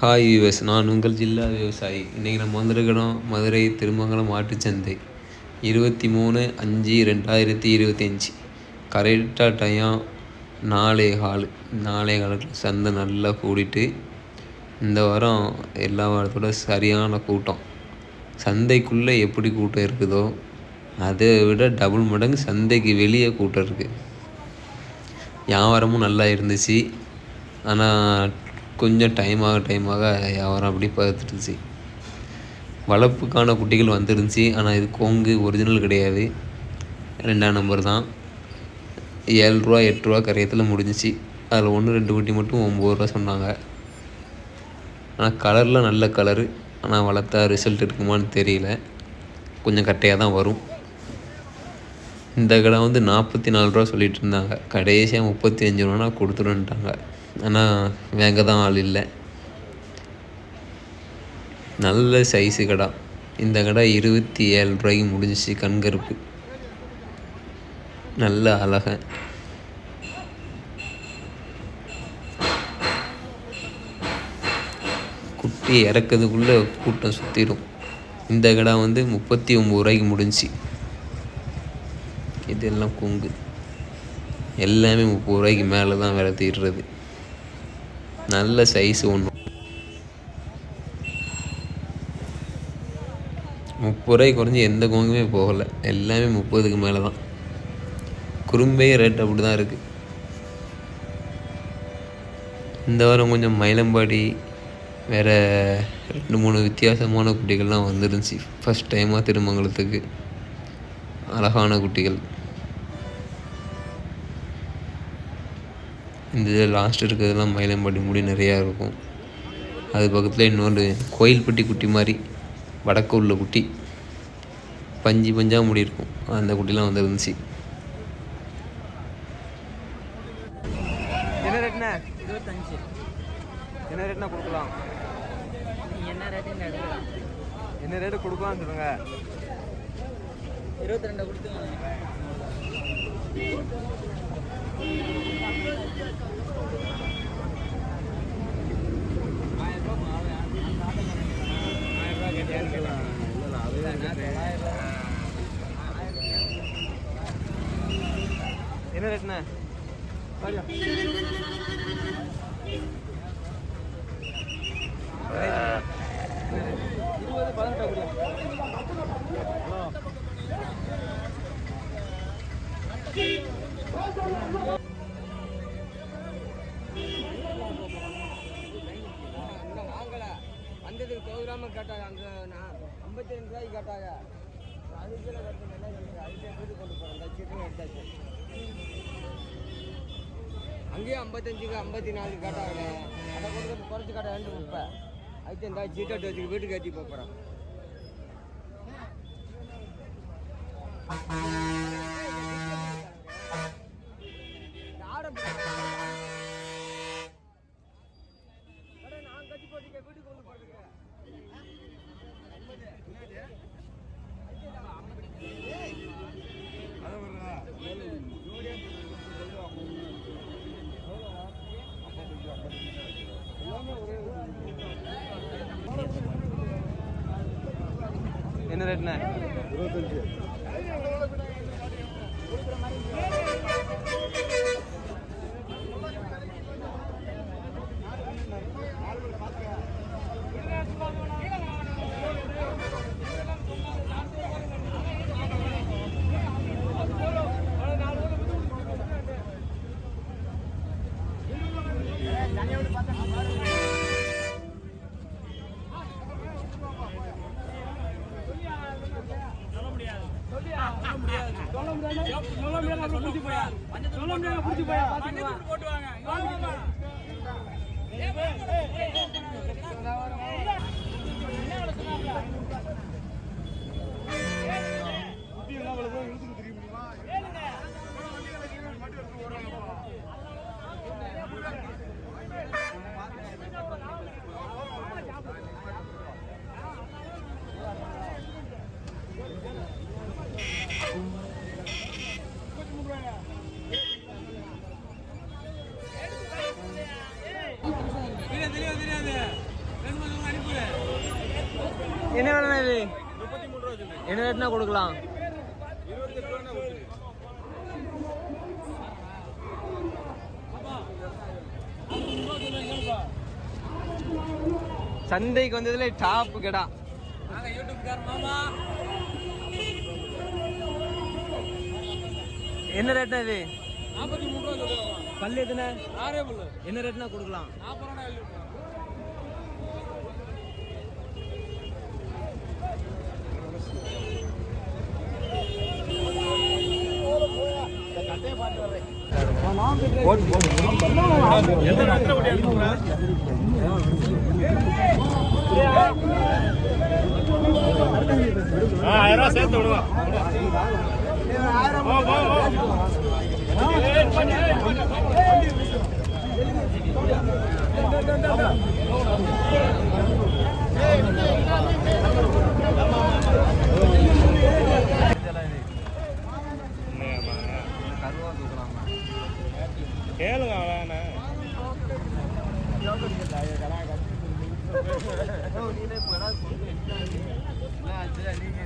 Hi US நான் உங்கள் ஜில்லா விவசாயி. இன்றைக்கி நம்ம வந்திருக்கிறோம் மதுரை திருமங்கலம் மாட்டுச்சந்தை இருபத்தி மூணு அஞ்சு ரெண்டாயிரத்தி இருபத்தஞ்சி. கரெக்டாக டைம் நாலே கால் நாலே காலத்தில் சந்தை நல்லா கூடிட்டு இந்த வாரம் எல்லா வாரத்தோட சரியான கூட்டம். சந்தைக்குள்ளே எப்படி கூட்டம் இருக்குதோ அதை விட டபுள் மடங்கு சந்தைக்கு வெளியே கூட்டம் இருக்குது வியாபாரமும் நல்லா இருந்துச்சு. ஆனால் கொஞ்சம் டைம் ஆக டைம் ஆக வியாபாரம் அப்படி பார்த்துருந்துச்சு வளர்ப்புக்கான குட்டிகள் வந்துருந்துச்சு. ஆனால் இது கொங்கு ஒரிஜினல் கிடையாது. ரெண்டாம் நம்பர் தான். ஏழு ரூபா எட்டு ரூபா கரையத்தில் முடிஞ்சிச்சு. அதில் ஒன்று ரெண்டு குட்டி மட்டும் ஒம்பது ரூபா சொன்னாங்க. ஆனால் கலர்லாம் நல்ல கலரு ஆனால் வளர்த்தா ரிசல்ட் இருக்குமான்னு தெரியல. கொஞ்சம் கட்டையாக தான் வரும். இந்த கடை வந்து நாற்பத்தி நாலு ரூபா சொல்லிகிட்டு இருந்தாங்க. கடைசியாக முப்பத்தி அஞ்சு ரூபானா கொடுத்துருன்ட்டாங்க. ஆனால் வாங்க தான் ஆள் இல்லை. நல்ல சைஸு கடை. இந்த கடை இருபத்தி ஏழு ரூபாய்க்கு முடிஞ்சிச்சு கண்கருப்பு. நல்ல அழக. குட்டி இறக்கிறதுக்குள்ளே கூட்டம் சுற்றிடும் இந்த கடை வந்து முப்பத்தி ஒம்பது ரூபாய்க்கு முடிஞ்சிச்சு. இதெல்லாம் கொங்கு. எல்லாமே முப்பது ரூபாய்க்கு மேலே தான் விலை தீடுறது நல்ல சைஸ் ஒன்று முப்பது ரூபாய் குறைஞ்சி எந்த கோங்குமே போகலை. எல்லாமே முப்பதுக்கு மேலே தான் குறும்பே ரேட் அப்படி தான் இருக்குது இந்த வாரம் கொஞ்சம் மயிலம்பாடி வேறு ரெண்டு மூணு வித்தியாசமான குட்டிகள்லாம் வந்துருந்துச்சு. ஃபஸ்ட் டைமாக திருமங்கலத்துக்கு. அழகான குட்டிகள். இந்த இதில் லாஸ்ட் இருக்கிறதுலாம் மயிலம்பாடி முடி நிறையா இருக்கும். அது பக்கத்தில் இன்னொரு கோயில்பட்டி குட்டி மாதிரி வடக்கு உள்ள குட்டி பஞ்சு பஞ்சாக முடி இருக்கும். அந்த குட்டிலாம் வந்துருந்துச்சு. என்ன ரேட்ண்ணே? இருபத்தஞ்சு. என்ன ரேட்னா கொடுக்கலாம்? நீங்கள் என்ன ரேட்டுன்னு எடுக்கலாம் என்ன ரேட்டு கொடுக்கலாம்னு சொல்லுங்க. இருபத்தி ரெண்டு கொடுத்து என்ன ரேட்ண்ணே அங்கேயும் ஐம்பத்தஞ்சுக்கு ஐம்பத்தி நாலு கேட்டாங்க அதை கொண்டு குறைச்சி கேட்ட ரெண்டு முப்பை அதுக்கு இந்த சீட்டை வச்சுக்கு வீட்டுக்கு ஏற்றி போகிறேன் என்ன ரேட்ண்ணே சொல்ல முடியாது சொல்ல போட்டுவாங்க என்ன வேலை இது? என்ன ரேட்னா கொடுக்கலாம்? சந்தைக்கு வந்ததுல டாப் கடா. என்ன ரேட்னா இது? நாற்பத்தி என்ன ரேட்னா கொடுக்கலாம்? ஆயிரம் சேர்த்து விடுவா கருவா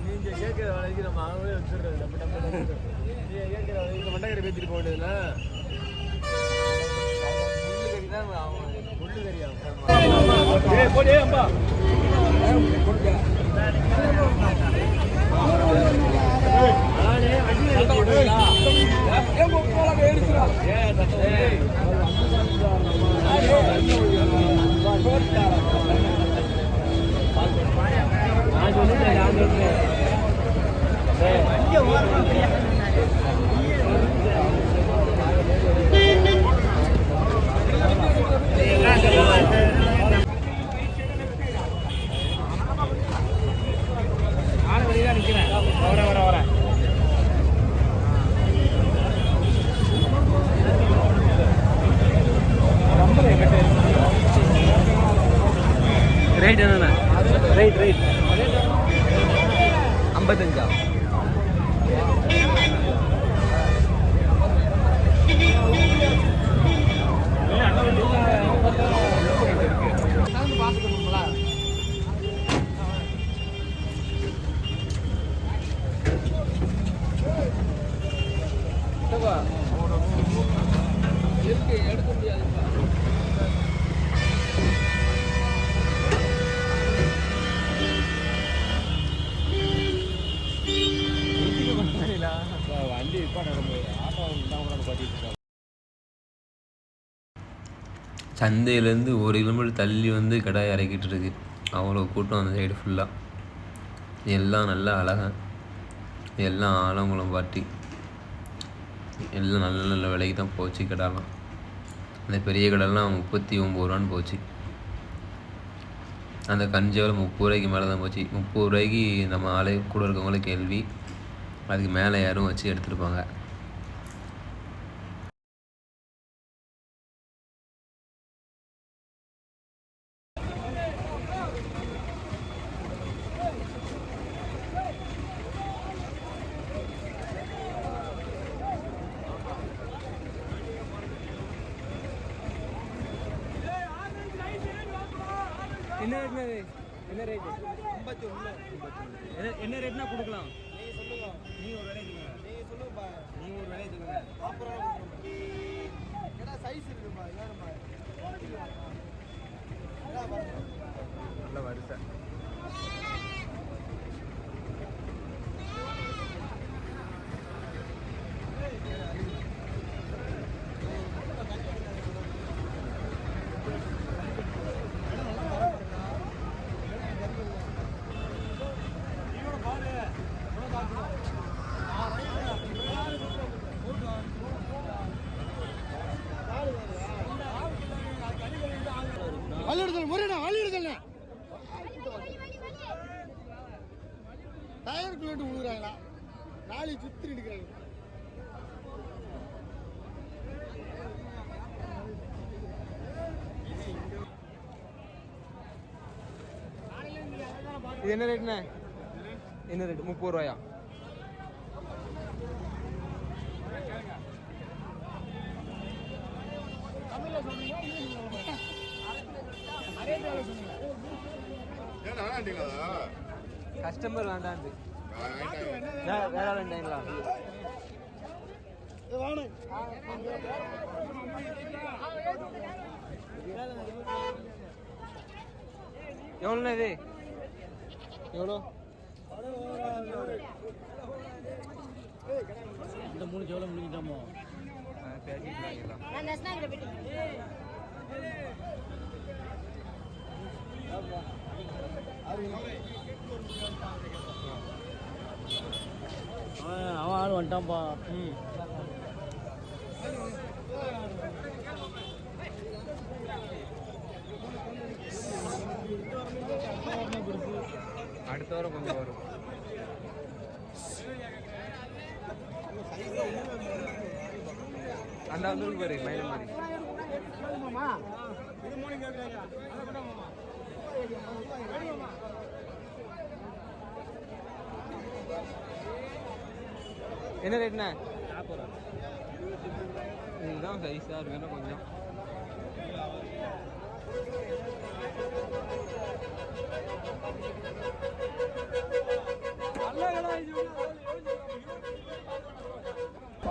நீங்க கேட்கிற வரைக்கும் நம்ம அவங்களே வச்சிடுறது நம்ம நம்ம நீங்க கேட்கிற வரைக்கும் மண்டகரை பேத்திட்டு போக வேண்டியதுல முள்ளு கறி தான் அவங்க முள்ளு கறி அவங்க ஏய் அம்பா வர Thank you. சந்தையிலேருந்து ஒரு கிலோமீட்டர் தள்ளி வந்து கடை இறக்கிட்டு இருக்கு அவ்வளோ கூட்டம் அந்த சைடு ஃபுல்லாக எல்லாம் நல்லா அழகா. எல்லாம் ஆலங்குளம் பாட்டி எல்லாம் நல்ல நல்ல விலைக்கு தான் போச்சு கடைலாம். அந்த பெரிய கடைலாம் முப்பத்தி ஒம்பது ரூபான்னு போச்சு. அந்த கஞ்சாவில் முப்பது ரூபாய்க்கு மேலே தான் போச்சு. முப்பது ரூபாய்க்கு நம்ம ஆளே கூட இருக்கவங்களே கேள்வி. அதுக்கு மேலே யாரும் வச்சு எடுத்துருப்பாங்க. என்ன ரேட்னா என்ன ரேட் ஐம்பத்தி ஒன்று என்ன என்ன ரேட்னா கொடுக்கலாம். நீங்க ஒரு விலை சொல்லுங்க நீங்க சொல்லுங்க நீங்க ஒரு விலை சொல்லுங்க அப்புறம் ஏன்னா சைஸ் இருக்குப்பா ஏறுமா நல்ல வரிசை இது என்ன ரேட்ண்ணே? என்ன ரேட் முப்பது ரூபாயா? கஸ்டமர் வேண்டாண்டு வேற வேண்டாங்களா? எவ்வளோண்ணா இது? எவ்வளோ இந்த மூணு ஜோலம் முடிஞ்சிட்டோமோ அவன் ஆள் வந்துட்டான்ப்பா ம் அடுத்த வாரம் கொஞ்சம் வரும். அந்த வந்துருக்கு பாரு மயில் மாதிரி என்ன ரேட்ண்ணே இதுதான் சைஸாக இருக்குன்னா கொஞ்சம்.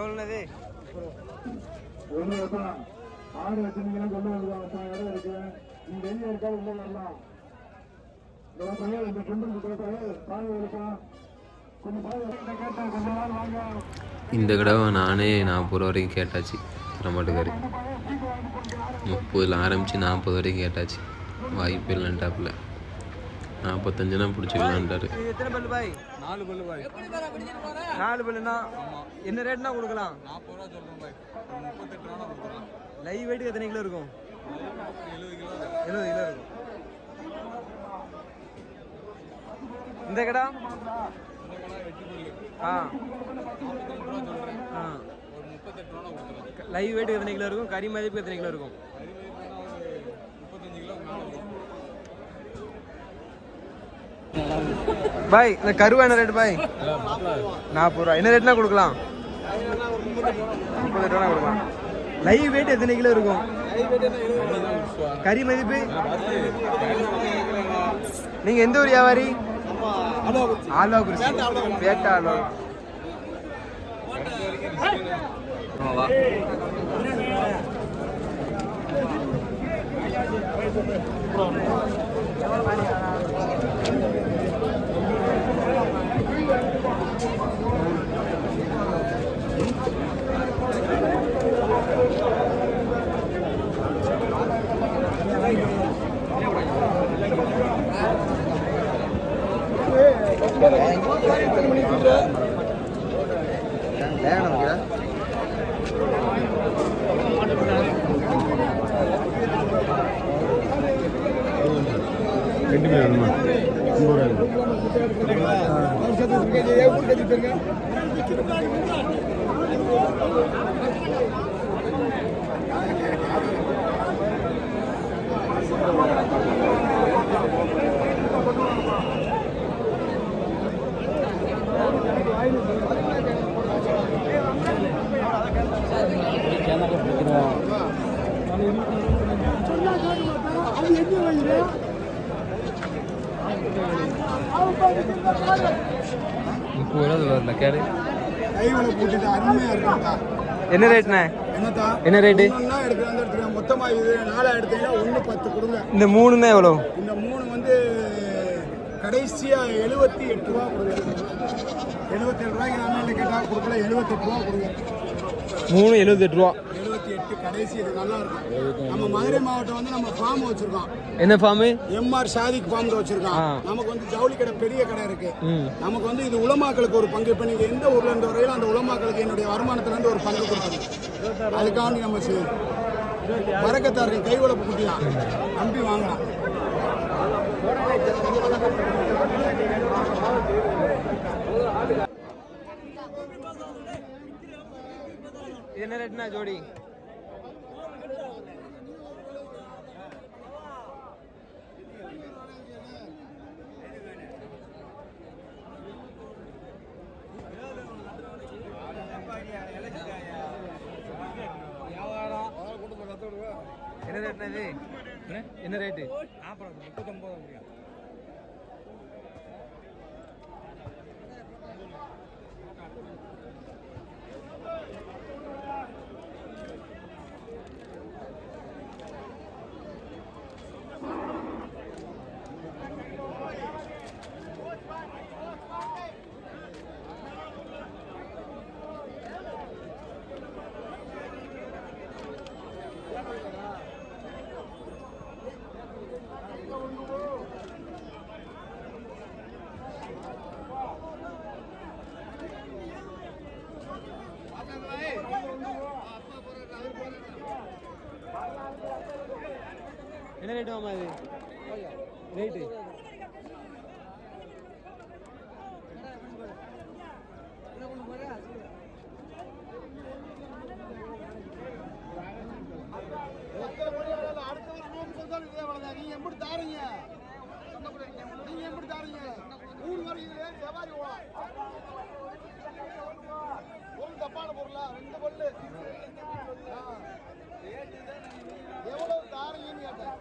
எவ்வளோண்ணது ஒன்று வைக்கலாம் ஆடு வச்சிருந்தீங்கன்னா கொண்டு வருவாங்க இருக்கு நீங்க வெளியே இருக்கா உள்ள வரலாம் இந்த குண்டு பால் இருக்கும் கொஞ்சம் பால் கேட்டேன் கொஞ்ச நாள் வாங்க இந்த தடவை நானே நாற்பது ரூபா வரைக்கும் கேட்டாச்சு நம்மட்டுக்காரு முப்பதில் ஆரம்பித்து நாற்பது வரைக்கும் கேட்டாச்சு. வாய்ப்பு இல்லைன்ட்டாப்புல. நாற்பத்தஞ்சுனா பிடிச்சிக்கலான்ட்டாரு. நாலு பல்லு பாய். நாலு பல்லுனா என்ன ரேட்னா கொடுக்கலாம்? நாற்பது ரூபா சொல்றோம் பாய். முப்பத்தெட்டு ரூபா கொடுக்கலாம் லைவ் வெயிட் எத்தனை கிலோ இருக்கும்? எழுபது கிலோ எழுபது கிலோ இருக்கும். இந்த கடா? ஆ. ஆ. லைவ் வெயிட் எத்தனை கிலோ இருக்கும்? கறி மதிப்பு எத்தனை கிலோ இருக்கும்? பாய் இந்த கருவா என்ன ரேட் பாய்? நாற்பது ரூபா. என்ன ரேட்னா கொடுக்கலாம்? முப்பது ரூபா கொடுக்கலாம். லைவ் வெயிட் எத்தனை கிலோ இருக்கும்? கறி மதிப்பு? நீங்க எந்த ஊர் வியாபாரி? ஆலோ குறிச்சி பேட்டா ஆலோ வா முப்பது ரூபா வரல கைவலை போட்டுட்டு அருமையா இருக்கும்டா என்ன ரேட்ண்ணே என்ன ரேட்டு ஒண்ணா எடுக்கிறாங்க எடுத்துக்கலாம் மொத்தமா இது நாலா எடுத்தீங்கன்னா ஒண்ணு பத்து கொடுங்க. இந்த மூணுமே எவ்வளோ இந்த மூணு வந்து கடைசியா எழுபத்தி எட்டு ரூபா கொடுங்க. எழுபத்தி ஏழு ரூபாய்க்கு நான் கேட்டா கொடுக்கல எழுபத்தெட்டு ரூபா கொடுங்க. மூணு எழுபத்தெட்டு ரூபா. எட்டு கடைசி இது நல்லா இருக்கும். நம்ம மதுரை மாவட்டம் வந்து நம்ம ஃபார்ம் வச்சிருக்கோம். என்ன ஃபார்மு எம்ஆர் ஷாதிக் ஃபார்ம் வச்சிருக்கோம். நமக்கு வந்து ஜவுளி கடை பெரிய கடை இருக்கு. நமக்கு வந்து இது உலமாக்களுக்கு ஒரு பங்கு. இப்ப நீங்க எந்த ஊர்ல இருந்து வரையிலும் அந்த உலமாக்களுக்கு என்னுடைய வருமானத்துல இருந்து ஒரு பங்கு கொடுக்கணும் அதுக்காண்டி நம்ம செய்யணும் வரக்கத்தாருக்கு கை உழப்பு குட்டி தான் நம்பி வாங்கலாம் என்ன ரேட்னா ஜோடி? என்ன ரேட்னா இது என்ன ரேட்டு? அப்புறம் முப்பத்தொம்பது அப்படியா? என்ன ரேட்டு மாமா இது ரேட்டு நீங்க எப்படி தாரீங்க நீங்க எப்படி தாரீங்க மூணு வரைக்கும் வியாபாரி பொருள் தப்பான பொருளா ரெண்டு பொருள் ஆ. எவ்வளவு தாரீங்கன்னு கேட்டேன்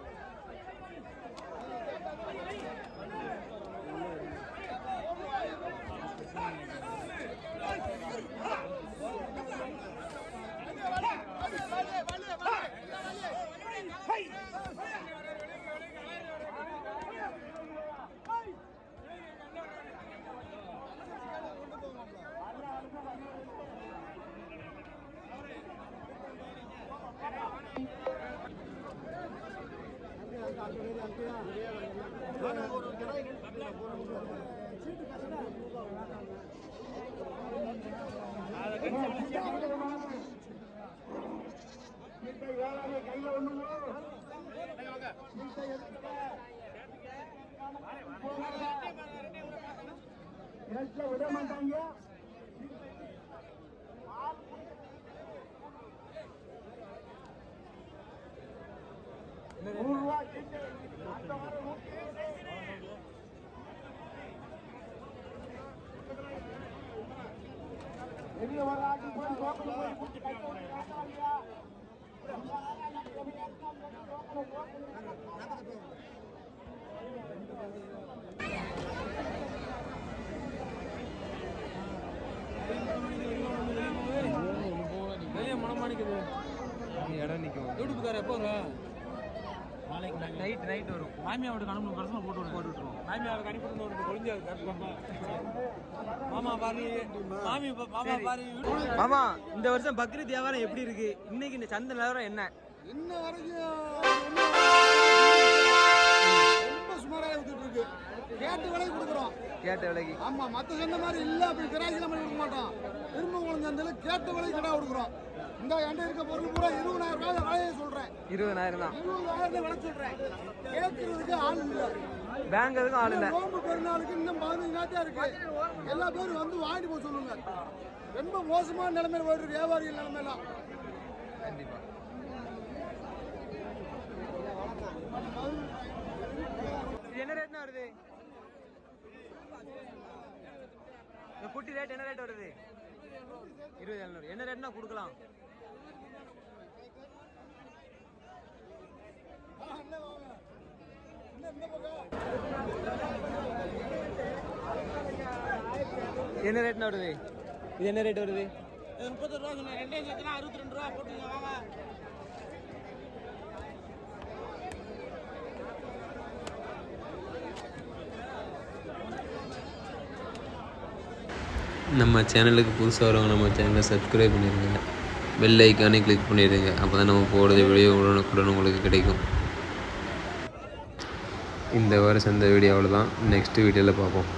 விட மாட்டாங்க. நூறு ரூபா வெளியே வர போய் போய் குடிச்சு கை போட்டு காட்டாதீங்க. வெளியே மனமானிக்குது இடம் நிற்கும் யூடியூப்கார எப்போ வரும். நாளைக்கு நைட் நைட் வரும் மாமியாவோட கணக்கு பர்சனல் போட்டு போட்டு விட்டுருவோம் மாமியாவோட கணிப்பு ஒரு கொழிஞ்சு மாமா பாரு மாமா பாரு மாமா இந்த வருஷம் பக்ரீத் வியாபாரம் எப்படி இருக்கு? இன்னைக்கு இந்த சந்தை நிலவரம் என்ன? இன்ன வரைக்கும் ரொம்ப சுமாராக வித்துட்டு இருக்கு. கேட்டு விலை கொடுக்குறோம். கேட்ட விலைக்கு. ஆமா மத்த சந்தை மாதிரி இல்ல அப்படி கிராக்கில மாதிரி கொடுக்க மாட்டோம். திரும்ப குழந்தை சந்தையில கேட்டு விலை கடை கொடுக்குறோம். இந்த என்கிட்ட இருக்க பொருள் பூரா இருபதாயிரம் ரூபாய் விலையை சொல்றேன். இருபதாயிரம் தான். இருபதாயிரத்தை விலை சொல்றேன். கேட்கறதுக்கு ஆள் இல்ல. பேங்க் எதுக்கும் ஆள் இல்லை. நோம்பு பெருநாளுக்கு இன்னும் பதினஞ்சு நாத்தா இருக்கு. எல்லா பேரும் வந்து வாங்கிட்டு போக சொல்லுங்க. ரொம்ப மோசமான நிலைமையில போயிட்டு வியாபாரிகள் நிலைமையெல்லாம். கண்டிப்பா. என்ன ரேட்னா வருது? இந்த குட்டி ரேட் என்ன ரேட் வருது? இருபது எழுநூறு. என்ன ரேட்னா கொடுக்கலாம்? என்ன ரேட்னா வருது? இது என்ன ரேட் வருது? முப்பத்தொரு ரூபா சொன்னேன் ரெண்டே சேர்த்துனா அறுபத்தி ரெண்டு ரூபா போட்டுங்க வாங்க. நம்ம சேனலுக்கு புதுசாக வரவங்க நம்ம சேனலை சப்ஸ்கிரைப் பண்ணிடுங்க பெல் ஐக்கானே கிளிக் பண்ணிடுங்க அப்போ தான் நம்ம போடுற வீடியோ உடனுக்குடன் உங்களுக்கு கிடைக்கும். இந்த வாரம் சந்த வீடியோ அவ்வளோதான் நெக்ஸ்ட் வீடியோவில் பார்ப்போம்.